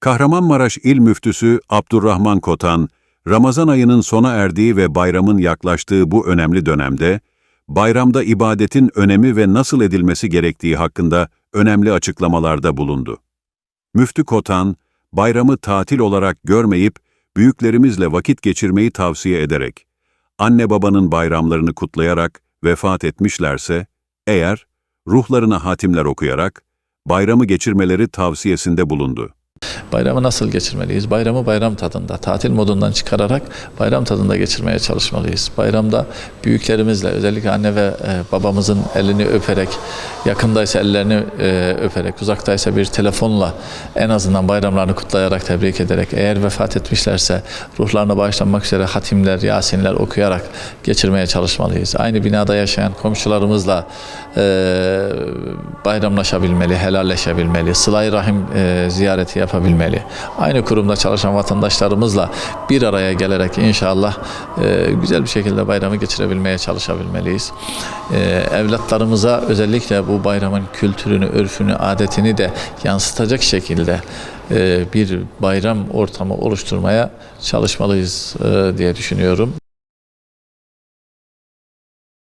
Kahramanmaraş İl Müftüsü Abdurrahman Kotan, Ramazan ayının sona erdiği ve bayramın yaklaştığı bu önemli dönemde, bayramda ibadetin önemi ve nasıl edilmesi gerektiği hakkında önemli açıklamalarda bulundu. Müftü Kotan, bayramı tatil olarak görmeyip büyüklerimizle vakit geçirmeyi tavsiye ederek, anne babanın bayramlarını kutlayarak vefat etmişlerse, eğer ruhlarına hatimler okuyarak bayramı geçirmeleri tavsiyesinde bulundu. Bayramı nasıl geçirmeliyiz? Bayramı bayram tadında, tatil modundan çıkararak bayram tadında geçirmeye çalışmalıyız. Bayramda büyüklerimizle, özellikle anne ve e, babamızın elini öperek, yakındaysa ellerini e, öperek, uzaktaysa bir telefonla en azından bayramlarını kutlayarak, tebrik ederek, eğer vefat etmişlerse ruhlarına bağışlanmak üzere hatimler, yasinler okuyarak geçirmeye çalışmalıyız. Aynı binada yaşayan komşularımızla e, bayramlaşabilmeli, helalleşebilmeli, sıla rahim ziyareti yapabilmeli. Aynı kurumda çalışan vatandaşlarımızla bir araya gelerek inşallah e, güzel bir şekilde bayramı geçirebilmeye çalışabilmeliyiz. E, evlatlarımıza özellikle bu bayramın kültürünü, örfünü, adetini de yansıtacak şekilde e, bir bayram ortamı oluşturmaya çalışmalıyız e, diye düşünüyorum.